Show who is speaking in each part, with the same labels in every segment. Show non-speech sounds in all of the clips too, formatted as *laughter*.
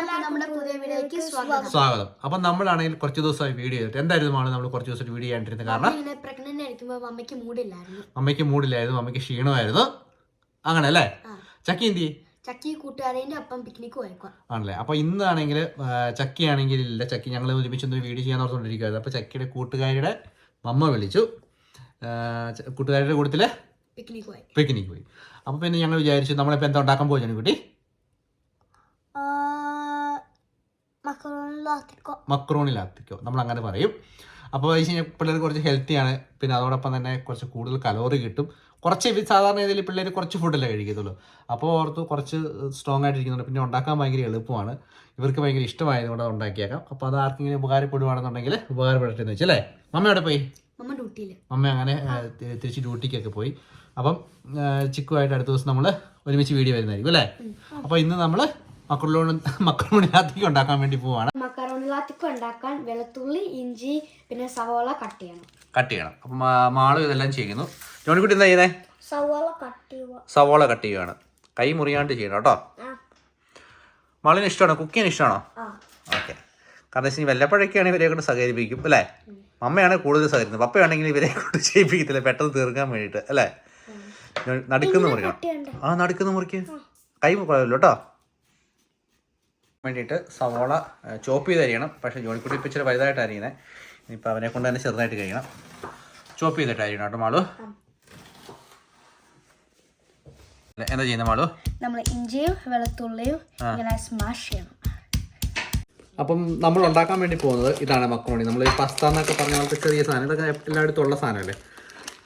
Speaker 1: എല്ലാവർക്കും നമ്മുടെ പുതിയ വീഡിയോയ്ക്ക് സ്വാഗതം.
Speaker 2: സ്വാഗതം. അപ്പം നമ്മളാണെങ്കിൽ കുറച്ച് ദിവസമായി വീഡിയോ ചെയ്തിട്ട് എന്തായിരുന്നു ആണ് നമ്മൾ കുറച്ച് ദിവസമായിട്ട് വീഡിയോ ചെയ്യാണ്ടിരുന്നത് കാരണം?
Speaker 1: ഇങ്ങനെ പ്രഗ്നന്റ് ആയിരിക്കുമ്പോ അമ്മയ്ക്ക് മൂടില്ലായിരുന്നു.
Speaker 2: അമ്മയ്ക്ക് മൂടില്ലായിരുന്നു അമ്മയ്ക്ക് ക്ഷീണമായിരുന്നു. അങ്ങനെ അല്ലേ. ചക്കി എന്തി
Speaker 1: ചക്കി കൂട്ടുകാരേന്റെ ഒപ്പം പിക്നിക്ക് പോയേക്കുക
Speaker 2: ആണല്ലേ? അപ്പൊ ഇന്നാണെങ്കിൽ ചക്കിയാണെങ്കിൽ ഇല്ല. ചക്കി ഞങ്ങൾ ഒരുമിച്ച് ഒന്ന് വീഡിയോ ചെയ്യാൻ ഓർത്തുകൊണ്ടിരിക്കുകയായിരുന്നു അപ്പൊ ചക്കിയുടെ കൂട്ടുകാരിയുടെ മമ്മ വിളിച്ചു. കൂട്ടുകാരുടെ കൂട്ടത്തിൽ
Speaker 1: പിക്നിക്ക് പോയി.
Speaker 2: പിക്നിക്ക് പോയി. അപ്പോൾ പിന്നെ ഞങ്ങൾ വിചാരിച്ചു നമ്മളിപ്പോ എന്താ ഉണ്ടാക്കാൻ പോകുന്നു കുട്ടി?
Speaker 1: മക്കളോ
Speaker 2: മക്രോണിലാത്തിക്കോ. നമ്മൾ അങ്ങനെ പറയും. അപ്പോൾ വെച്ച് കഴിഞ്ഞാൽ പിള്ളേർ കുറച്ച് ഹെൽത്തിയാണ് പിന്നെ അതോടൊപ്പം തന്നെ കുറച്ച് കൂടുതൽ കലോറി കിട്ടും. കുറച്ച് സാധാരണ രീതിയിൽ പിള്ളേർ കുറച്ച് ഫുഡല്ലേ കഴിക്കത്തുള്ളൂ. അപ്പോൾ ഓർത്ത് കുറച്ച് സ്ട്രോങ് ആയിട്ടിരിക്കുന്നുണ്ട്. പിന്നെ ഉണ്ടാക്കാൻ ഭയങ്കര എളുപ്പമാണ്. ഇവർക്ക് ഭയങ്കര ഇഷ്ടമായതുകൊണ്ട് അത് ഉണ്ടാക്കിയേക്കാം. അപ്പോൾ അത് ആർക്കെങ്കിലും ഉപകാരപ്പെടുവാണെന്നുണ്ടെങ്കിൽ ഉപകാരപ്പെടട്ടെ എന്ന് അല്ലേ? മമ്മ എവിടെ പോയി?
Speaker 1: മമ്മ
Speaker 2: അങ്ങനെ തിരിച്ച് ഡ്യൂട്ടിക്കൊക്കെ പോയി. അപ്പം ചിക്കുമായിട്ട് അടുത്ത ദിവസം നമ്മൾ ഒരുമിച്ച് വീഡിയോ വരുന്നതായിരിക്കും അല്ലേ? അപ്പോൾ ഇന്ന് നമ്മൾ മക്കളോട് മക്കളോണിനകത്തേക്ക് ഉണ്ടാക്കാൻ വേണ്ടി പോവാണ്.
Speaker 1: മക്കറോണിലാത്തിക്ക് ഉണ്ടാക്കാൻ വെളുത്തുള്ളി ഇഞ്ചി പിന്നെ സവോള കട്ട് ചെയ്യണം.
Speaker 2: കട്ട് ചെയ്യണം. അപ്പം മാളും ഇതെല്ലാം ചെയ്യുന്നു. ജോണിക്കുട്ടി എന്താ ചെയ്യുന്നത്
Speaker 1: സവോള കട്ട് ചെയ്യുക.
Speaker 2: സവോള കട്ട് ചെയ്യുകയാണ് കൈ മുറിയാണ്ട് ചെയ്യണം കേട്ടോ. മാളിന് ഇഷ്ടമാണോ? കുക്ക് ചെയ്യാൻ ഇഷ്ടമാണോ ഓക്കെ. കാരണം വെച്ചാൽ വല്ലപ്പോഴൊക്കെയാണ് ഇവരെ കൊണ്ട് സഹകരിപ്പിക്കും അല്ലേ? അമ്മയാണ് കൂടുതൽ സഹകരിക്കുന്നത്. പപ്പയാണെങ്കിൽ ഇവരെ കൊണ്ട് ചെയ്യിപ്പിക്കത്തില്ല. പെട്ടെന്ന് തീർക്കാൻ വേണ്ടിയിട്ട് അല്ലേ? നടുക്കുന്ന മുറിക്കണം. ആ നടുക്കുന്ന മുറിക്ക്. കൈ കുഴപ്പമില്ല കേട്ടോ. വേണ്ടിയിട്ട് സവോള ചോപ്പ് ചെയ്ത് അരിയണം. പക്ഷേ ജോലിക്കുട്ടി ഇപ്പം ഇച്ചിരി വലുതായിട്ട് അരിയുന്നത് ഇനിയിപ്പോൾ അവനെ കൊണ്ട് തന്നെ ചെറുതായിട്ട് കഴിയണം. ചോപ്പ് ചെയ്തിട്ട് അരിയണം കേട്ടോ മാളു. എന്താ ചെയ്യുന്നത് മാളു?
Speaker 1: നമ്മൾ ഇഞ്ചിയും വെളുത്തുള്ളിയും ഇങ്ങനെ സ്മാഷ് ചെയ്യണം.
Speaker 2: അപ്പം നമ്മൾ ഉണ്ടാക്കാൻ വേണ്ടി പോകുന്നത് ഇതാണ് മക്രോണി. നമ്മൾ ഈ പസ്ത എന്നൊക്കെ പറഞ്ഞ പോലത്തെ ചെറിയ സാധനം. ഇതൊക്കെ എല്ലായിടത്തും ഉള്ള സാധനമല്ലേ?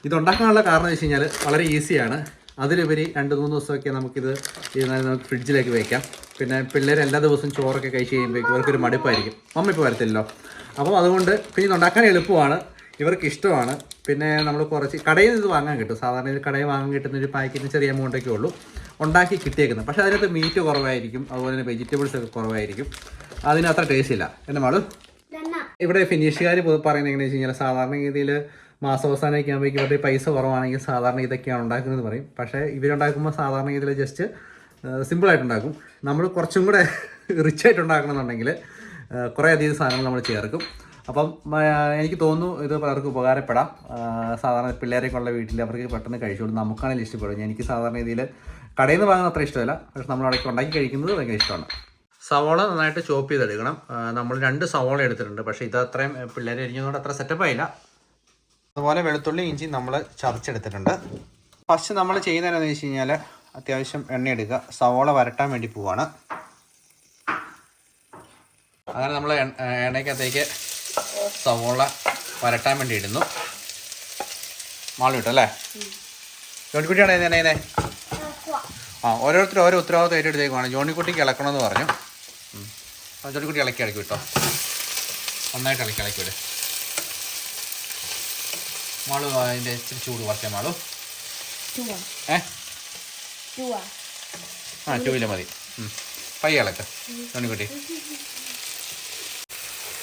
Speaker 2: ഇത് ഉണ്ടാക്കാനുള്ള കാരണം എന്ന് വെച്ച് കഴിഞ്ഞാൽ വളരെ ഈസിയാണ് അതിലുപരി രണ്ട് മൂന്ന് ദിവസമൊക്കെ നമുക്കിത് ഇരുന്നാൽ നമുക്ക് ഫ്രിഡ്ജിലേക്ക് വെക്കാം. പിന്നെ പിള്ളേർ എല്ലാ ദിവസവും ചോറൊക്കെ കഴിച്ച് കഴിയുമ്പോഴേക്കും ഇവർക്കൊരു മടുപ്പായിരിക്കും. അമ്മ ഇപ്പോൾ വരത്തില്ലല്ലോ. അപ്പോൾ അതുകൊണ്ട് പിന്നെ ഇത് ഉണ്ടാക്കാൻ എളുപ്പമാണ്. ഇവർക്ക് ഇഷ്ടമാണ്. പിന്നെ നമ്മൾ കുറച്ച് കടയിൽ നിന്ന് ഇത് വാങ്ങാൻ കിട്ടും. സാധാരണ ഒരു കടയിൽ വാങ്ങാൻ കിട്ടുന്ന ഒരു പാക്കറ്റിന് ചെറിയ എമൗണ്ടൊക്കെ ഉള്ളൂ. ഉണ്ടാക്കി കിട്ടിയേക്കുന്നത്. പക്ഷേ അതിനകത്ത് മീറ്റ് കുറവായിരിക്കും. അതുപോലെ തന്നെ വെജിറ്റബിൾസ് ഒക്കെ കുറവായിരിക്കും. അതിന് അത്ര ടേസ്റ്റ് ഇല്ല. എന്റെ മാളു? ഇവിടെ ഫിനിഷുകാർ പറയുന്നത് എങ്ങനെയാണെന്ന് വെച്ച് കഴിഞ്ഞാൽ സാധാരണ രീതിയിൽ മാസാവസാനമൊക്കെ ആകുമ്പോഴേക്കും ഇവരുടെ പൈസ കുറവാണെങ്കിൽ സാധാരണ ഇതൊക്കെയാണ് ഉണ്ടാക്കുന്നത് പറയും. പക്ഷേ ഇവരുണ്ടാക്കുമ്പോൾ സാധാരണ രീതിയിൽ ജസ്റ്റ് സിമ്പിളായിട്ട് ഉണ്ടാക്കും നമ്മൾ കുറച്ചും കൂടെ റിച്ച് ആയിട്ട് ഉണ്ടാക്കണമെന്നുണ്ടെങ്കിൽ കുറേ അധികം സാധനങ്ങൾ നമ്മൾ ചേർക്കും. അപ്പം എനിക്ക് തോന്നുന്നു ഇത് പലർക്കും ഉപകാരപ്പെടാം. സാധാരണ പിള്ളേരൊക്കെ ഉള്ള വീട്ടിൽ അവർക്ക് പെട്ടെന്ന് കഴിച്ചുകൊണ്ട് നമുക്കാണെങ്കിൽ ഇഷ്ടപ്പെടും. എനിക്ക് സാധാരണ രീതിയിൽ കടയിൽ നിന്ന് വാങ്ങുന്ന അത്ര ഇഷ്ടമല്ല. പക്ഷെ നമ്മൾ അവിടെ ഉണ്ടാക്കി കഴിക്കുന്നത് ഭയങ്കര ഇഷ്ടമാണ്. സവോള നന്നായിട്ട് ചോപ്പ് ചെയ്തെടുക്കണം. നമ്മൾ രണ്ട് സവോള എടുത്തിട്ടുണ്ട്. പക്ഷേ ഇത് അത്രയും പിള്ളേർ എരിഞ്ഞതുകൊണ്ട് അത്ര സെറ്റപ്പ് ആയില്ല. അതുപോലെ വെളുത്തുള്ളി ഇഞ്ചി നമ്മൾ ചതച്ചെടുത്തിട്ടുണ്ട്. ഫസ്റ്റ് നമ്മൾ ചെയ്യുന്നതെന്ന് വെച്ച് കഴിഞ്ഞാൽ അത്യാവശ്യം എണ്ണ എടുക്കുക സവോള വരട്ടാൻ വേണ്ടി പോവാണ്. അങ്ങനെ നമ്മൾ എണ്ണയ്ക്കകത്തേക്ക് സവോള വരട്ടാൻ വേണ്ടി ഇടുന്നു. മാളി കിട്ടും അല്ലേ? ജോണിക്കുട്ടിയാണ് എന്നെ ആ ഓരോരുത്തരും ഓരോ ഉത്തരവാദിത്വം ഏറ്റെടുത്തേക്കുവാണ്. ജോണിക്കുട്ടിക്ക് ഇളക്കണമെന്ന് പറഞ്ഞു. ജോണിക്കുട്ടി ഇളക്കി ഇളക്കി വിട്ടോ നന്നായിട്ട് ഇളക്കി ഇളക്കി വിട്. മാളു അതിന്റെ ഇച്ചിരി ചൂട് കുറച്ചേ മാളു. ഏ? ആ ടു വീലർ മതി. പയ്യെ ഇളക്ക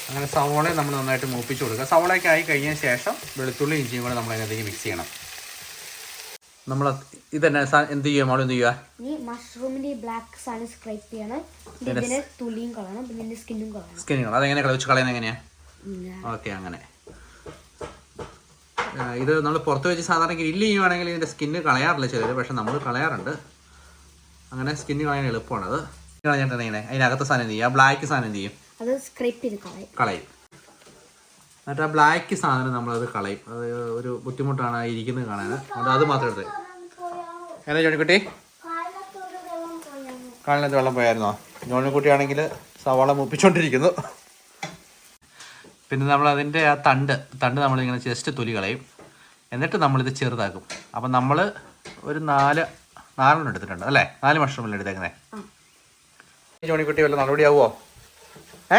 Speaker 2: അങ്ങനെ സവോള നമ്മൾ നന്നായിട്ട് മൂപ്പിച്ച് കൊടുക്കുക. സവോളയൊക്കെ ആയി കഴിഞ്ഞ ശേഷം വെളുത്തുള്ളി ഇഞ്ചിയും കൂടെ നമ്മൾ അതിനകത്തേക്ക് മിക്സ് ചെയ്യണം. നമ്മൾ ഇതന്നെ എന്ത് ചെയ്യുക മോളെ എന്ത് ചെയ്യുക
Speaker 1: മഷ്റൂമിന്റെ ബ്ലാക്ക് സാധനം സ്ക്രൈപ്പ് ചെയ്യണം. പിന്നെ ഇതിന്റെ തുള്ളിയും കളയണം. പിന്നെ ഇതിന്റെ സ്കിന്നും കളയണം.
Speaker 2: അതെങ്ങനെ കളച്ച് കളയുന്നത് എങ്ങനെയാ? ഓക്കെ അങ്ങനെ. ഇത് നമ്മൾ പുറത്ത് വെച്ച് സാധാരണ ഗ്രില്ല് ചെയ്യുവാണെങ്കിൽ ഇതിന്റെ സ്കിന്ന് കളയാറില്ല ചിലർ പക്ഷെ നമ്മൾ കളയാറുണ്ട്. അങ്ങനെ സ്കിന്ന് കളയാൻ എളുപ്പമാണ് അത്. കളഞ്ഞിട്ടുണ്ടെങ്കിൽ അതിനകത്ത് സാധനം എന്ത് ചെയ്യും? ആ ബ്ലാക്ക് സാധനം എന്ത് ചെയ്യും?
Speaker 1: അത് സ്ക്രൈപ്പ് ചെയ്ത് കളയും.
Speaker 2: കളയും. എന്നിട്ട് ആ ബ്ലാക്ക് സാധനം നമ്മളത് കളയും. അത് ഒരു ബുദ്ധിമുട്ടാണ് ഇരിക്കുന്നത് കാണാൻ. അതുകൊണ്ട് അത് മാത്രം എടുത്ത്. എന്താ ജോണിക്കുട്ടി? കാലിനകത്ത് വെള്ളം പോയായിരുന്നോ? ജോണിക്കുട്ടിയാണെങ്കിൽ സവാള മുപ്പിച്ചോണ്ടിരിക്കുന്നു. പിന്നെ നമ്മൾ അതിന്റെ ആ തണ്ട് തണ്ട് നമ്മളിങ്ങനെ ജസ്റ്റ് തൊലി കളയും. എന്നിട്ട് നമ്മളിത് ചെറുതാക്കും. അപ്പം നമ്മൾ ഒരു നാല് നാലെണ്ണം എടുത്തിട്ടുണ്ട് അല്ലേ? നാല് മഷ്റൂമിൽ എടുത്തേക്കുന്നേ. ജോണിക്കുട്ടി വല്ല നടപടിയാവുമോ ഏ?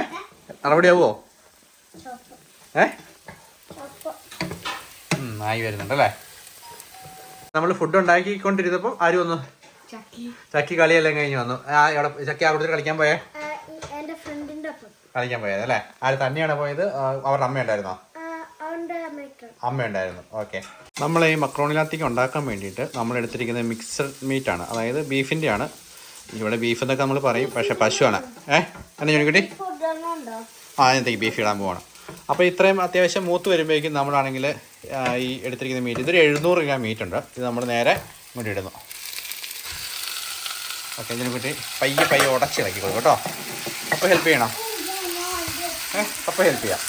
Speaker 2: നടപടിയാവുമോ ഏ? ഉം, ആയി വരുന്നുണ്ട് അല്ലേ? നമ്മൾ ഫുഡ് ഉണ്ടാക്കിക്കൊണ്ടിരുന്നപ്പോൾ ആര് വന്നു?
Speaker 1: ചക്കി.
Speaker 2: ചക്കി കളിയെല്ലാം കഴിഞ്ഞ് വന്നു. ആ എവിടെ ചക്കി ആ കളിക്കാൻ പോയേ? കളിക്കാൻ പോയത് അല്ലേ ആര് തന്നെയാണ് പോയത്? അവരുടെ അമ്മ ഉണ്ടായിരുന്നോ അമ്മ ഉണ്ടായിരുന്നു. ഓക്കെ നമ്മൾ ഈ മക്രോണിനകത്തേക്ക് ഉണ്ടാക്കാൻ വേണ്ടിയിട്ട് നമ്മൾ എടുത്തിരിക്കുന്നത് മിക്സഡ് മീറ്റ് ആണ്. അതായത് ബീഫിന്റെ ആണ്. ഇവിടെ ബീഫ് എന്നൊക്കെ നമ്മൾ പറയും. പക്ഷേ പശുവാണ്. ഏഹ് എന്നാ
Speaker 1: ചോദിക്കട്ടെ
Speaker 2: ആ അതിനകത്തേക്ക് ബീഫ് ഇടാൻ പോവാണ്. അപ്പോൾ ഇത്രയും അത്യാവശ്യം മൂത്ത് വരുമ്പോഴേക്കും നമ്മളാണെങ്കിൽ ഈ എടുത്തിരിക്കുന്ന മീറ്റ് ഇതൊരു എഴുന്നൂറ് ഗ്രാം മീറ്റ് ഉണ്ട്. ഇത് നമ്മൾ നേരെ ഇങ്ങോട്ട് ഇടുന്നു. ഓക്കെ ഇതിനെ കുട്ടി പയ്യെ പയ്യെ ഉടച്ചിളക്കിക്കോളൂ കേട്ടോ. അപ്പോൾ ഹെൽപ്പ് ചെയ്യണം. ഏഹ് അപ്പോൾ ഹെൽപ്പ് ചെയ്യാം.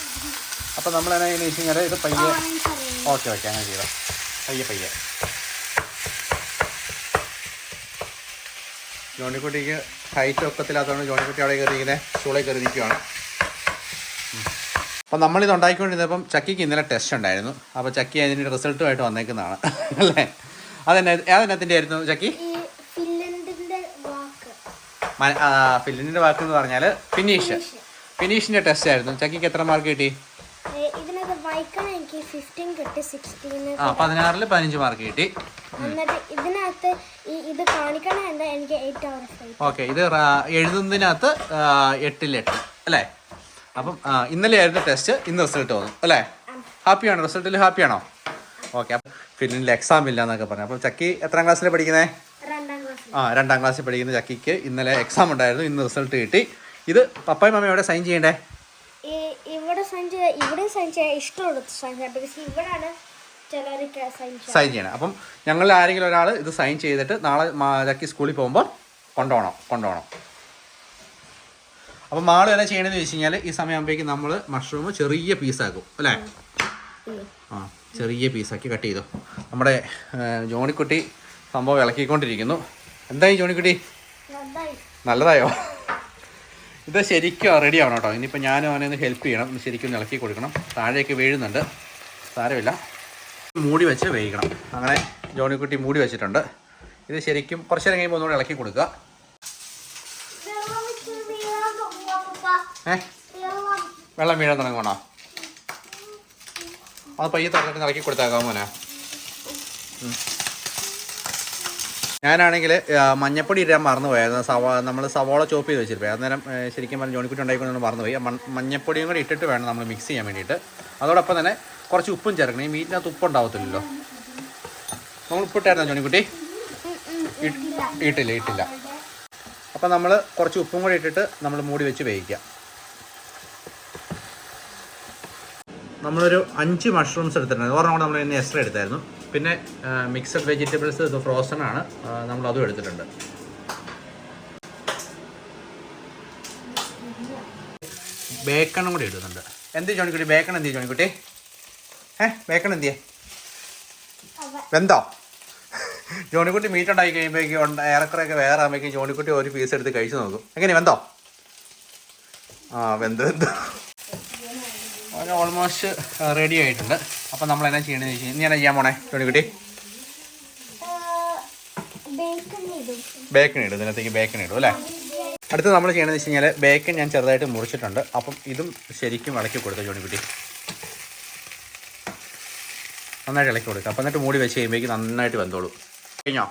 Speaker 2: അപ്പോൾ നമ്മൾ എങ്ങനെ വെച്ച് കഴിഞ്ഞാൽ ഇത് പയ്യെ. ഓക്കെ ഓക്കെ അങ്ങനെ ചെയ്താൽ പയ്യെ പയ്യെ. ജോണിക്കുട്ടിക്ക് ഹൈറ്റ് ഒക്കത്തില്ലാത്തതുകൊണ്ട് ജോണിക്കുട്ടി അവിടെ കയറിയിരിക്കുന്നത് സ്റ്റൂളിൽ കയറി നിൽക്കുകയാണ് അപ്പം നമ്മളിത് ഉണ്ടാക്കിക്കൊണ്ടിരുന്നപ്പം ചക്കിക്ക് ഇന്നലെ ടെസ്റ്റ് ഉണ്ടായിരുന്നു. അപ്പോൾ ചക്കി അതിന്റെ റിസൾട്ടുമായിട്ട് വന്നേക്കുന്നതാണ്. അല്ലേ? അതെന്നെ അതെന്നത്തിന്റെ ആയിരുന്നു ചക്കി
Speaker 1: ഫില്ലിന്റെ വാക്ക്.
Speaker 2: എന്ന് പറഞ്ഞാൽ ഫിനീഷ്. ഫിനീഷിന്റെ ടെസ്റ്റ് ആയിരുന്നു. ചക്കിക്ക് എത്ര മാർക്ക് കിട്ടി?
Speaker 1: വായിക്കാൻ എനിക്ക് ഫിഫ്റ്റീൻ കിട്ടി സിക്സ്റ്റീന്
Speaker 2: ആ പതിനാറിൽ പതിനഞ്ച് മാർക്ക് കിട്ടി.
Speaker 1: എന്നിട്ട് ഇതിനകത്ത് ഈ ഇത് കാണിക്കണ എന്താ? എനിക്ക് എയ്റ്റ് അവേഴ്സ്
Speaker 2: ഓക്കെ ഇത് എഴുതുന്നതിനകത്ത് എട്ടിൽ എട്ട്. അല്ലേ? അപ്പം ഇന്നലെ ആയിരുന്നു ടെസ്റ്റ് ഇന്ന് റിസൾട്ട് വന്നു. അല്ലേ? ഹാപ്പിയാണോ റിസൾട്ടിൽ ഹാപ്പിയാണോ ഓക്കെ അപ്പം ഫില്ലിനിൽ എക്സാം ഇല്ല എന്നൊക്കെ പറഞ്ഞു. അപ്പോൾ ചക്കി എത്രാം ക്ലാസ്സിൽ പഠിക്കുന്നത് ആ രണ്ടാം ക്ലാസ്സിൽ പഠിക്കുന്ന ചക്കിക്ക് ഇന്നലെ എക്സാം ഉണ്ടായിരുന്നു. ഇന്ന് റിസൾട്ട് കിട്ടി. ഇത് പപ്പായും മമ്മയും എവിടെ സൈൻ ചെയ്യണ്ടേ?
Speaker 1: സൈൻ ഇവിടെ സൈൻ ചെയ്യാൻ ഇഷ്ടമുള്ള സൈൻ ചെയ്യാം. ബിക്കോസ് സൈൻ ചെയ്യാം.
Speaker 2: സൈൻ ചെയ്യണം. അപ്പം ഞങ്ങളിൽ ആരെങ്കിലും ഒരാൾ ഇത് സൈൻ ചെയ്തിട്ട് നാളെ ചക്കി സ്കൂളിൽ പോകുമ്പോൾ കൊണ്ടുപോകണം കൊണ്ടുപോകണം. അപ്പം മാൾ എന്നാ ചെയ്യണമെന്ന് വെച്ച് കഴിഞ്ഞാൽ ഈ സമയമാകുമ്പോഴേക്കും നമ്മൾ മഷ്റൂം ചെറിയ പീസാക്കും അല്ലേ? ആ ചെറിയ പീസാക്കി കട്ട് ചെയ്തു. നമ്മുടെ ജോണിക്കുട്ടി സംഭവം ഇളക്കിക്കൊണ്ടിരിക്കുന്നു. എന്തായി ജോണിക്കുട്ടി? നല്ലതായോ? ഇത് ശരിക്കും റെഡി ആവണം കേട്ടോ. ഇനിയിപ്പോൾ ഞാനും അവനെ ഒന്ന് ഹെൽപ്പ് ചെയ്യണം. ഒന്ന് ശരിക്കും ഇളക്കി കൊടുക്കണം. താഴേക്ക് വീഴുന്നുണ്ട്. സാരമില്ല. മൂടി വെച്ച് വേവിക്കണം. അങ്ങനെ ജോണിക്കുട്ടി മൂടി വെച്ചിട്ടുണ്ട്. ഇത് ശരിക്കും കുറച്ച് നേരം കഴിയുമ്പോൾ ഒന്നുകൂടി ഇളക്കി കൊടുക്കുക. ഏ? വെള്ളം വീഴാൻ തുടങ്ങണോ അത് പയ്യെ തുറന്നിട്ട് ഇളക്കി കൊടുത്താക്കാമോ മോനെ. ഞാനാണെങ്കിൽ മഞ്ഞപ്പൊടി ഇടാൻ മറന്നു പോയായിരുന്നു സവാ നമ്മൾ സവാള ചോപ്പ് ചെയ്ത് വെച്ചിരുപ്പേ അന്നേരം ശരിക്കും പറഞ്ഞാൽ ജോണിക്കുട്ടി ഉണ്ടായിക്കൊണ്ട് മറന്നുപോയി. മഞ്ഞപ്പൊടിയും കൂടി ഇട്ടിട്ട് വേണം നമ്മൾ മിക്സ് ചെയ്യാൻ വേണ്ടിയിട്ട്. അതോടൊപ്പം തന്നെ കുറച്ച് ഉപ്പും ചേർക്കണം. ഈ മീറ്റിനകത്ത് ഉപ്പ് ഉണ്ടാവത്തില്ലല്ലോ. നമ്മൾ ഉപ്പിട്ടായിരുന്നോ ജോണിക്കുട്ടി? ഇട്ട്- ഇട്ടില്ല ഇട്ടില്ല. അപ്പം നമ്മൾ കുറച്ച് ഉപ്പും കൂടി ഇട്ടിട്ട് നമ്മൾ മൂടി വെച്ച് വേവിക്കുക. നമ്മളൊരു അഞ്ച് മഷ്റൂംസ് എടുത്തിട്ടുണ്ടായിരുന്നു ഒരെണ്ണം കൂടെ നമ്മൾ ഇന്ന് എക്സ്ട്രാ എടുത്തായിരുന്നു. പിന്നെ മിക്സഡ് വെജിറ്റബിൾസ് ഇത് ഫ്രോസൺ ആണ്. നമ്മൾ അതും എടുത്തിട്ടുണ്ട്. ബേക്കണും കൂടി ഇടുന്നുണ്ട്. എന്ത് ജോണിക്കുട്ടി? ബേക്കൺ എന്ത് ജോണിക്കുട്ടി? ഏ ബേക്കൺ എന്തിയേ വെന്തോ? ജോണിക്കുട്ടി മീറ്റ് ഉണ്ടാക്കി കഴിയുമ്പോഴേക്കും ഏറെക്കുറെയൊക്കെ വേറെ ആകുമ്പോഴേക്കും ജോണിക്കുട്ടി ഒരു പീസ് എടുത്ത് കഴിച്ചു നോക്കും. എങ്ങനെ വെന്തോ? ആ വെന്തോ വെന്ത്. അവന് ഓൾമോസ്റ്റ് റെഡി ആയിട്ടുണ്ട്. അപ്പം നമ്മൾ എന്നാ ചെയ്യണമെന്ന് വെച്ച് കഴിഞ്ഞാൽ ഞാൻ ചെയ്യാൻ പോണേ? ജോണിക്കുട്ടി
Speaker 1: ബേക്കൺ ഇടും.
Speaker 2: ഇതിനകത്തേക്ക് ബേക്കൺ ഇടും അല്ലേ? അടുത്ത് നമ്മൾ ചെയ്യണമെന്ന് വെച്ച് കഴിഞ്ഞാൽ ബേക്കൺ ഞാൻ ചെറുതായിട്ട് മുറിച്ചിട്ടുണ്ട്. അപ്പം ഇതും ശരിക്കും ഇളക്കി കൊടുത്തു ജോണിക്കുട്ടി നന്നായിട്ട് ഇളക്കി കൊടുക്കുക അപ്പം എന്നിട്ട് മൂടി വെച്ച് കഴിയുമ്പോഴേക്കും നന്നായിട്ട് വെന്തോളൂ. കഴിഞ്ഞോ?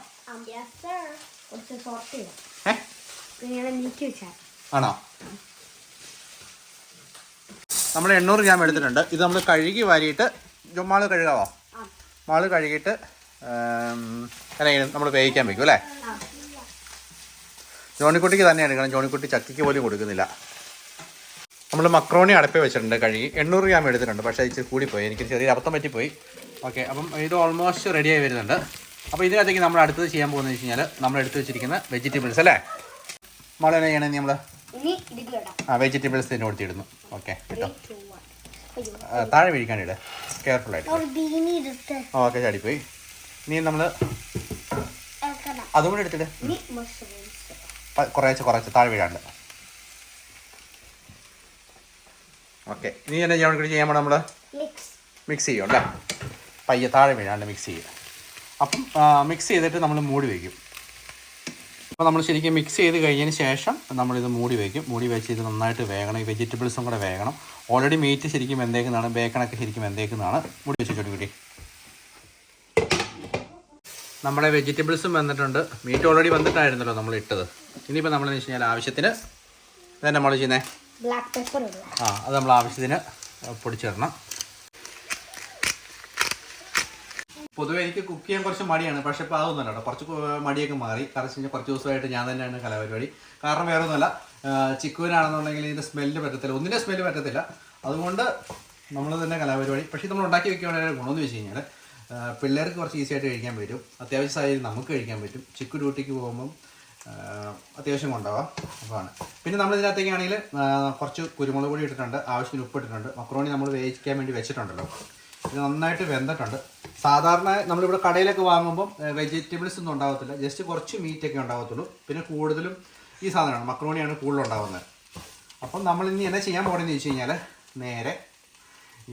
Speaker 2: ആണോ? നമ്മൾ എണ്ണൂറ് ഗ്രാം എടുത്തിട്ടുണ്ട്. ഇത് നമ്മൾ കഴുകി വാരിയിട്ട് മാൾ കഴുകാവോ? മാൾ കഴുകിയിട്ട് അല്ലെങ്കിൽ നമ്മൾ വേവിക്കാൻ വെക്കും അല്ലേ? ജോണിക്കുട്ടിക്ക് തന്നെ എടുക്കണം. ജോണിക്കുട്ടി ചക്കിക്ക് പോലും കൊടുക്കുന്നില്ല. നമ്മൾ മക്രോണി അടപ്പേ വെച്ചിട്ടുണ്ട് കഴുകി. എണ്ണൂറ് ഗ്രാം എടുത്തിട്ടുണ്ട്. പക്ഷേ ഇച്ചിരി കൂടിപ്പോയി എനിക്ക് ചെറിയ അബദ്ധം പറ്റിപ്പോയി. ഓക്കെ അപ്പം ഇത് ഓൾമോസ്റ്റ് റെഡിയായി വരുന്നുണ്ട്. അപ്പോൾ ഇതിനകത്തേക്ക് നമ്മൾ അടുത്തത് ചെയ്യാൻ പോകുന്നത് വെച്ച് കഴിഞ്ഞാൽ നമ്മൾ എടുത്ത് വെച്ചിരിക്കുന്ന വെജിറ്റബിൾസ് അല്ലേ? നമ്മൾ എന്നാ ചെയ്യണമെന്ന് നമ്മൾ ആ വെജിറ്റബിൾസ് ഇതിന് കൊടുത്തിടുന്നു. ഓക്കെ കേട്ടോ. താഴെ വീഴിക്കാനിട്. കെയർഫുൾ ആയിട്ട്. ഓക്കെ ചാടിപ്പോയി. ഇനി നമ്മൾ അതും കൂടി എടുത്തിട്ട് കുറേശ്ശെ കുറച്ച് താഴെ വീഴാണ്ട്. ഓക്കെ ഇനി എന്നെ ചെയ്യാൻ കൂടി ചെയ്യാൻ നമ്മൾ
Speaker 1: മിക്സ്
Speaker 2: മിക്സ് ചെയ്യും അല്ലേ? പയ്യെ താഴെ വീഴാണ്ട് മിക്സ് ചെയ്യുക അപ്പം മിക്സ് ചെയ്തിട്ട് നമ്മൾ മൂടി വയ്ക്കും അപ്പോൾ നമ്മൾ ശരിക്കും മിക്സ് ചെയ്ത് കഴിഞ്ഞതിന് ശേഷം നമ്മളിത് മൂടി വയ്ക്കും. മൂടി വെച്ച് ഇത് നന്നായിട്ട് വേകണം. ഈ വെജിറ്റബിൾസും കൂടെ വേകണം. ഓൾറെഡി മീറ്റ് ശരിക്കും എന്തേക്കുന്നതാണ് ബേക്കണൊക്കെ ശരിക്കും എന്തേക്കുന്നതാണ് മൂടി വെച്ച് കൂടി നമ്മുടെ വെജിറ്റബിൾസും വന്നിട്ടുണ്ട്. മീറ്റ് ഓൾറെഡി വന്നിട്ടായിരുന്നല്ലോ നമ്മൾ ഇട്ടത്. ഇനിയിപ്പോൾ നമ്മളെന്ന് വെച്ച് കഴിഞ്ഞാൽ ആവശ്യത്തിന് ഇതന്നെ നമ്മൾ ചെയ്യുന്നത് ആ അത് നമ്മൾ ആവശ്യത്തിന് പൊടിച്ചിടണം. പൊതുവെ എനിക്ക് കുക്ക് ചെയ്യാൻ കുറച്ച് മടിയാണ്. പക്ഷെ ഇപ്പോൾ അതൊന്നുമല്ല കേട്ടോ. കുറച്ച് മടിയൊക്കെ മാറി. കാരണം വെച്ച് കുറച്ച് ദിവസമായിട്ട് ഞാൻ തന്നെയാണ് കലാപരിപാടി. കാരണം വേറെ ഒന്നുമല്ല ചിക്കുവിനാണെന്നുണ്ടെങ്കിൽ ഇതിന്റെ സ്മെല്ല് പറ്റത്തില്ല. ഒന്നിന്റെ സ്മെല്ല് പറ്റത്തില്ല. അതുകൊണ്ട് നമ്മൾ തന്നെ കലാപരിപാടി. പക്ഷേ നമ്മൾ ഉണ്ടാക്കി വെക്കുകയാണെങ്കിൽ ഗുണമെന്ന് വെച്ച് കഴിഞ്ഞാൽ പിള്ളേർക്ക് കുറച്ച് ഈസി ആയിട്ട് കഴിക്കാൻ പറ്റും. അത്യാവശ്യ സാഹചര്യം നമുക്ക് കഴിക്കാൻ പറ്റും. ചിക്കു ഡ്യൂട്ടിക്ക് പോകുമ്പം അത്യാവശ്യം അത്യാവശ്യം കൊണ്ടുപോകാം ആണ് പിന്നെ നമ്മൾ ഇതിനകത്തേക്കാണെങ്കിൽ കുറച്ച് കുരുമുളക് പൊടി ഇട്ടിട്ടുണ്ട്. ആവശ്യത്തിന് ഉപ്പ് ഇട്ടിട്ടുണ്ട്. മക്രോണി നമ്മൾ വേവിക്കാൻ വേണ്ടി വെച്ചിട്ടുണ്ടല്ലോ. ഇത് നന്നായിട്ട് വെന്തിട്ടുണ്ട്. സാധാരണ നമ്മളിവിടെ കടയിലൊക്കെ വാങ്ങുമ്പോൾ വെജിറ്റബിൾസ് ഒന്നും ഉണ്ടാകത്തില്ല ജസ്റ്റ് കുറച്ച് മീറ്റ് ഒക്കെ ഉണ്ടാകത്തുള്ളൂ പിന്നെ കൂടുതലും ഈ സാധനമാണ്. മക്രോണിയാണ് കൂടുതൽ ഉണ്ടാകുന്നത് അപ്പം നമ്മൾ ഇനി എന്നാ ചെയ്യാൻ പോകണമെന്ന് ചോദിച്ചു കഴിഞ്ഞാൽ നേരെ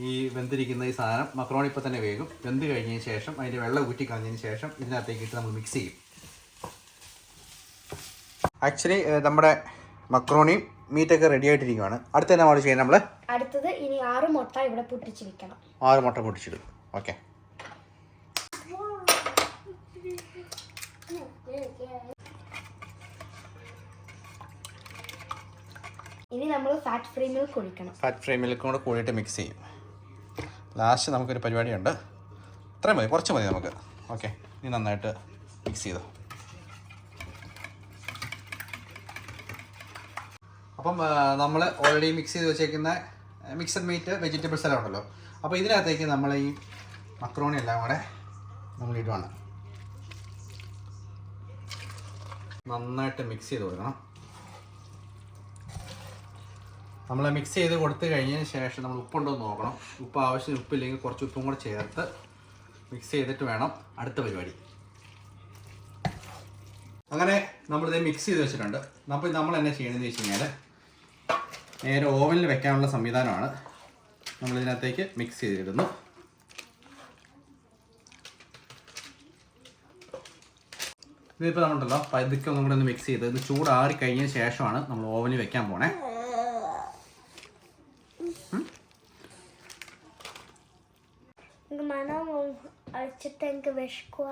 Speaker 2: ഈ വെന്തിരിക്കുന്ന ഈ സാധനം മക്രോണി ഇപ്പം തന്നെ വേകും. വെന്ത് കഴിഞ്ഞതിന് ശേഷം അതിന്റെ വെള്ളം ഊറ്റി കളഞ്ഞതിന് ശേഷം ഇതിനകത്തേക്ക് ഇട്ട് നമ്മൾ മിക്സ് ചെയ്യും. ആക്ച്വലി നമ്മുടെ മക്രോണിയും മീറ്റൊക്കെ റെഡി ആയിട്ടിരിക്കുകയാണ് അടുത്ത നമ്മൾ ചെയ്യുന്നത് നമ്മൾ
Speaker 1: അടുത്തത് ഇനി ആറ് മുട്ട ഇവിടെ പൊട്ടിച്ച് വെക്കണം.
Speaker 2: ആറ് മുട്ട പൊട്ടിച്ചിടും. ഓക്കെ
Speaker 1: ഇനി നമ്മൾ ഫാറ്റ് ഫ്രീ മിൽക്ക് ഒഴിക്കണം
Speaker 2: ഫാറ്റ് ഫ്രൈ മിൽക്കും കൂടെ കൂടിയിട്ട് മിക്സ് ചെയ്യും. ലാസ്റ്റ് നമുക്കൊരു പരിപാടിയുണ്ട്. ഇത്രയും മതി കുറച്ച് മതി നമുക്ക്. ഓക്കെ ഇനി നന്നായിട്ട് മിക്സ് ചെയ്തോ. അപ്പം നമ്മൾ ഓൾറെഡി മിക്സ് ചെയ്ത് വെച്ചേക്കുന്ന മിക്സഡ് മീറ്റ് വെജിറ്റബിൾസ് എല്ലാം ഉണ്ടല്ലോ. അപ്പോൾ ഇതിനകത്തേക്ക് നമ്മൾ ഈ മക്രോണി എല്ലാം കൂടെ നമ്മൾ ഇടുവാണ്. നന്നായിട്ട് മിക്സ് ചെയ്ത് കൊടുക്കണം. നമ്മൾ മിക്സ് ചെയ്ത് കൊടുത്തു കഴിഞ്ഞതിന് ശേഷം നമ്മൾ ഉപ്പുണ്ടോ എന്ന് നോക്കണം. ഉപ്പ് ആവശ്യത്തിന് ഉപ്പില്ലെങ്കിൽ കുറച്ച് ഉപ്പും കൂടെ ചേർത്ത് മിക്സ് ചെയ്തിട്ട് വേണം അടുത്ത പരിപാടി. അങ്ങനെ നമ്മളിത് മിക്സ് ചെയ്ത് വെച്ചിട്ടുണ്ട്. അപ്പോൾ നമ്മൾ എന്നാ ചെയ്യണമെന്ന് വെച്ച് കഴിഞ്ഞാൽ നേരെ ഓവനിൽ വെക്കാനുള്ള സംവിധാനമാണ് നമ്മളിതിനകത്തേക്ക് മിക്സ് ചെയ്തിടുന്നു. ഇതിപ്പോൾ നമ്മളുണ്ടല്ലോ പതുക്കെ ഒന്നും കൂടെ ഒന്ന് മിക്സ് ചെയ്ത് ഇത് ചൂടാറി കഴിഞ്ഞതിന് ശേഷമാണ് നമ്മൾ ഓവനിൽ വെക്കാൻ പോണേ
Speaker 1: എനിക്ക് മണം അടിച്ചിട്ട് എനിക്ക് വിശക്കുക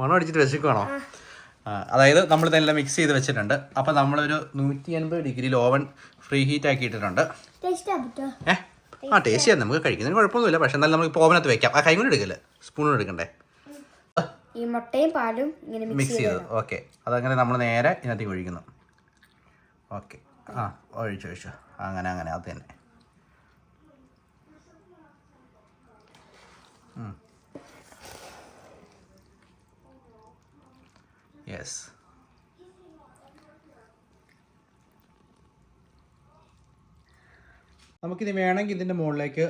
Speaker 2: മണം അടിച്ചിട്ട് വിശക്കുവാണോ അതായത് നമ്മൾ ഇതെല്ലാം മിക്സ് ചെയ്ത് വെച്ചിട്ടുണ്ട്. അപ്പം നമ്മളൊരു നൂറ്റി അൻപത് ഡിഗ്രിയിൽ ഓവൻ ഫ്രീ ഹീറ്റ് ആക്കി ഇട്ടിട്ടുണ്ട് ആ ടേസ്റ്റ് ചെയ്യാം. നമുക്ക് കഴിക്കുന്നതിന് കുഴപ്പമൊന്നുമില്ല. പക്ഷെ എന്നാലും നമുക്ക് ഇപ്പോൾ ഓവനകത്ത് വെക്കാം. ആ കൈ കൊണ്ട് എടുക്കല്ലേ? സ്പൂണും എടുക്കണ്ടേ?
Speaker 1: ഈ മുട്ടയും പാലും ഇങ്ങനെ മിക്സ്
Speaker 2: മിക്സ് ചെയ്തത്. ഓക്കെ അതങ്ങനെ നമ്മൾ നേരെ ഇതിനകത്തേക്ക് ഒഴിക്കുന്നു. ഓക്കെ ആ ഒഴിച്ചു ഒഴിച്ചു. അങ്ങനെ അങ്ങനെ. അത് തന്നെ. യെസ് നമുക്കിത് വേണമെങ്കിൽ ഇതിന്റെ മുകളിലേക്ക്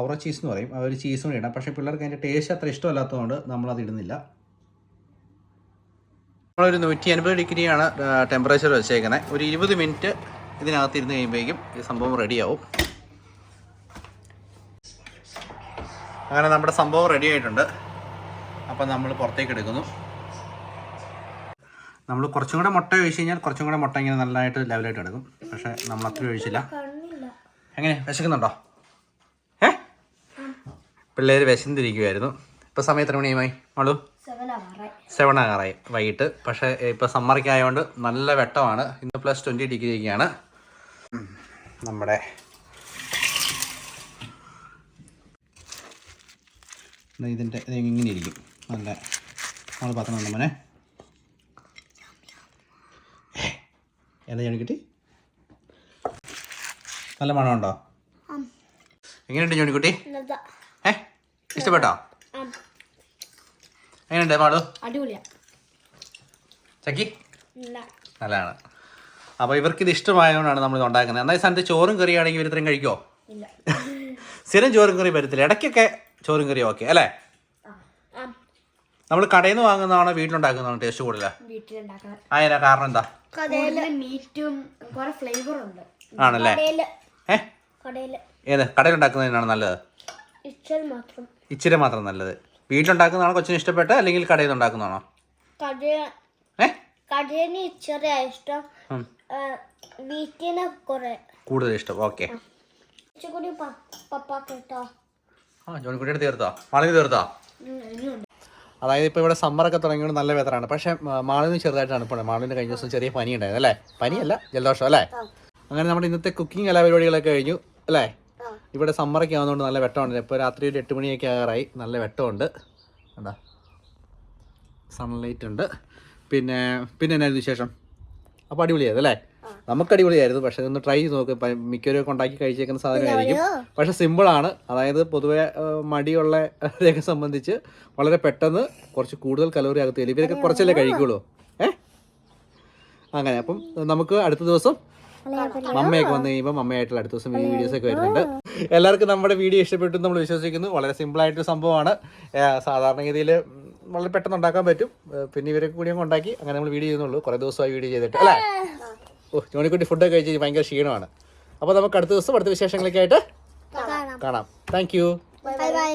Speaker 2: ഔറ ചീസ് എന്ന് പറയും. അവർ ചീസ് കൂടി ഇടാം. പക്ഷേ പിള്ളേർക്ക് അതിന്റെ ടേസ്റ്റ് അത്ര ഇഷ്ടമല്ലാത്തതുകൊണ്ട് നമ്മളത് ഇടുന്നില്ല. നമ്മളൊരു നൂറ്റി അൻപത് ഡിഗ്രിയാണ് ടെമ്പറേച്ചർ വെച്ചേക്കുന്നത് ഒരു ഇരുപത് മിനിറ്റ് ഇതിനകത്ത് ഇരുന്ന് കഴിയുമ്പോഴേക്കും ഈ സംഭവം റെഡിയാവും അങ്ങനെ നമ്മുടെ സംഭവം റെഡി ആയിട്ടുണ്ട്. അപ്പം നമ്മൾ പുറത്തേക്ക് എടുക്കുന്നു. നമ്മൾ കുറച്ചും കൂടെ മുട്ട ഒഴിച്ച് കഴിഞ്ഞാൽ കുറച്ചും കൂടെ മുട്ട ഇങ്ങനെ നല്ലതായിട്ട് ലെവലായിട്ട് എടുക്കും. പക്ഷേ നമ്മൾ അത്ര ഒഴിച്ചില്ല എങ്ങനെ? വിശക്കുന്നുണ്ടോ? ഏ? പിള്ളേർ വിശന്നിരിക്കുമായിരുന്നു ഇപ്പോൾ സമയം എത്ര മണിയുമായി മോളു?
Speaker 1: സെവൻ
Speaker 2: ആകാറായി. വൈകിട്ട്. പക്ഷേ ഇപ്പോൾ സമ്മറൊക്കെ ആയതുകൊണ്ട് നല്ല വെട്ടമാണ്. ഇന്ന് പ്ലസ് ട്വന്റി ഡിഗ്രിയൊക്കെയാണ് നമ്മുടെ ഇതിന്റെ ഇത് ഇങ്ങനെ ഇരിക്കും. നല്ല നമ്മൾ പത്രം മോനെ? എന്താ ഞാൻ കിട്ടി? നല്ല മണമുണ്ടോ എങ്ങനെയുണ്ട് ജോണിക്കുട്ടി ഏ ഇഷ്ടപ്പെട്ടോ? എങ്ങനെയുണ്ട് മാളു ചക്കി? നല്ലതാണ്. അപ്പോൾ ഇവർക്ക് ഇത് ഇഷ്ടമായതുകൊണ്ടാണ് നമ്മൾ ഇത് ഉണ്ടാക്കുന്നത്. എന്നാൽ ഈ സ്ഥാനത്ത് ചോറും കറിയാണെങ്കിൽ ഇവർ ഇത്രയും കഴിക്കുമോ *laughs* സ്ഥിരം ചോറും കറി വരത്തില്ല ഇടയ്ക്കൊക്കെ ചോറും കറിയും ഓക്കെ അല്ലേ? നമ്മൾ കടയിൽ നിന്ന് വാങ്ങുന്നതാണോ വീട്ടിലുണ്ടാക്കുന്നതാണോ ടേസ്റ്റ്
Speaker 1: വീട്ടിലുണ്ടാക്കണം
Speaker 2: അതിനാ കാരണം എന്താ?
Speaker 1: മീറ്റും
Speaker 2: ആണല്ലേ? ഏത്? കടയിലുണ്ടാക്കുന്നതിനാണ് നല്ലത്? ഇച്ചിരി മാത്രം നല്ലത്. വീട്ടിലുണ്ടാക്കുന്നതാണോ കൊച്ചിന് ഇഷ്ടപ്പെട്ട അല്ലെങ്കിൽ കടയിൽ ഉണ്ടാക്കുന്നതാണോ? കൂടുതൽ ഇഷ്ടം. ഓക്കെ. ആ എടുത്ത് തീർത്താ മാളിന് തീർത്താ അതായത് ഇപ്പോൾ ഇവിടെ സമ്മറൊക്കെ തുടങ്ങിയത് നല്ല വെതറാണ് പക്ഷേ മാളിന് ചെറുതായിട്ടാണ് ഇപ്പോൾ മാളിന് കഴിഞ്ഞ ദിവസം ചെറിയ പനി ഉണ്ടായിരുന്നു അല്ലേ? പനിയല്ല ജലദോഷം അല്ലേ? അങ്ങനെ നമ്മുടെ ഇന്നത്തെ കുക്കിംഗ് കലാപരിപാടികളൊക്കെ കഴിഞ്ഞു അല്ലേ? ഇവിടെ സമ്മറൊക്കെ ആവുന്നതുകൊണ്ട് നല്ല വെട്ടമുണ്ട് ഇപ്പോൾ രാത്രി ഒരു എട്ട് മണിയൊക്കെ ആകാറായി. നല്ല വെട്ടമുണ്ട്. എന്താ സൺലൈറ്റ് ഉണ്ട്. പിന്നെ പിന്നെ എന്നായിരുന്നു വിശേഷം? അപ്പോൾ അടിപൊളിയായത് അല്ലേ? നമുക്ക് അടിപൊളിയായിരുന്നു പക്ഷെ ഒന്ന് ട്രൈ ചെയ്ത് നോക്ക്. മിക്കവരും കൊണ്ടാക്കി ഉണ്ടാക്കി കഴിച്ചേക്കുന്ന സാധനമായിരിക്കും. പക്ഷെ സിമ്പിൾ ആണ്. അതായത് പൊതുവെ ആ, മടിയുള്ള അവരെയൊക്കെ സംബന്ധിച്ച് വളരെ പെട്ടെന്ന് കുറച്ച് കൂടുതൽ കലോറി അകത്ത് ഇവരൊക്കെ കുറച്ചല്ലേ കഴിക്കുള്ളൂ. ഏ? അങ്ങനെ. അപ്പം നമുക്ക് അടുത്ത ദിവസം മമ്മയൊക്കെ വന്നു കഴിയുമ്പോൾ മമ്മയായിട്ടുള്ള അടുത്ത ദിവസം ഈ വീഡിയോസ് ഒക്കെ വരുന്നുണ്ട്. എല്ലാവർക്കും നമ്മുടെ വീഡിയോ ഇഷ്ടപ്പെട്ടു നമ്മൾ വിശ്വസിക്കുന്നു. വളരെ സിമ്പിൾ ആയിട്ട് സംഭവമാണ്. സാധാരണഗതിയിൽ വളരെ പെട്ടെന്ന് ഉണ്ടാക്കാൻ പറ്റും. പിന്നെ ഇവരൊക്കെ കൂടി അങ്ങ് ഉണ്ടാക്കി. അങ്ങനെ നമ്മൾ വീഡിയോ ചെയ്യുന്നുള്ളൂ. കുറേ ദിവസമായി വീഡിയോ ചെയ്തിട്ട്. അല്ലേ? ഓ ജോണിക്കുട്ടി ഫുഡൊക്കെ കഴിച്ച് ഭയങ്കര ക്ഷീണമാണ്. അപ്പോൾ നമുക്ക് അടുത്ത ദിവസം അടുത്ത വിശേഷങ്ങളൊക്കെ ആയിട്ട് കാണാം. Thank you
Speaker 1: bye bye